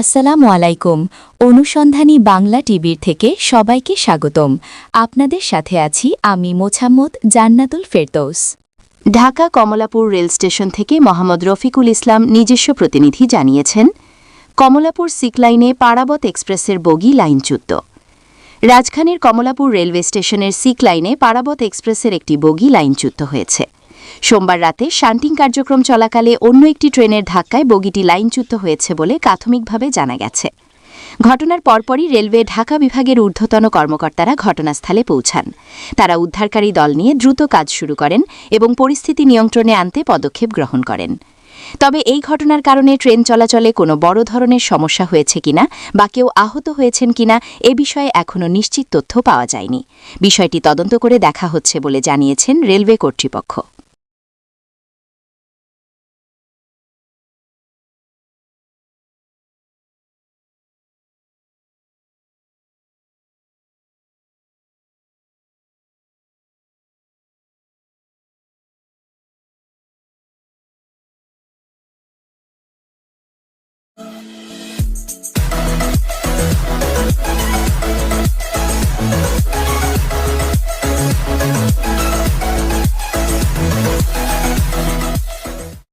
আসসালামু আলাইকুম। অনুসন্ধানী বাংলা টিভির থেকে সবাইকে স্বাগতম। আপনাদের সাথে আছি আমি মোছাম্মদ জান্নাতুল ফেরদৌস। ঢাকা কমলাপুর রেল স্টেশন থেকে মোহাম্মদ রফিকুল ইসলাম নিজস্ব প্রতিনিধি জানিয়েছেন, কমলাপুর সিকলাইনে পারাবত এক্সপ্রেসের বগি লাইনচ্যুত রাজখানের কমলাপুর রেলওয়ে স্টেশনের সিক লাইনে পারাবত এক্সপ্রেসের একটি বগি লাইনচ্যুত হয়েছে। সোমবার রাতে শান্টিং কার্যক্রম চলাকালে অন্য একটি ট্রেনের ধাক্কায় বগিটি লাইনচ্যুত হয়েছে বলে প্রাথমিকভাবে জানা গেছে। ঘটনার পরপরই রেলওয়ে ঢাকা বিভাগের ঊর্ধ্বতন কর্মকর্তারা ঘটনাস্থলে পৌঁছান। তারা উদ্ধারকারী দল নিয়ে দ্রুত কাজ শুরু করেন এবং পরিস্থিতি নিয়ন্ত্রণে আনতে পদক্ষেপ গ্রহণ করেন। তবে এই ঘটনার কারণে ট্রেন চলাচলে কোনো বড় ধরনের সমস্যা হয়েছে কিনা বা কেউ আহত হয়েছেন কিনা এ বিষয়ে এখনও নিশ্চিত তথ্য পাওয়া যায়নি। বিষয়টি তদন্ত করে দেখা হচ্ছে বলে জানিয়েছেন রেলওয়ে কর্তৃপক্ষ।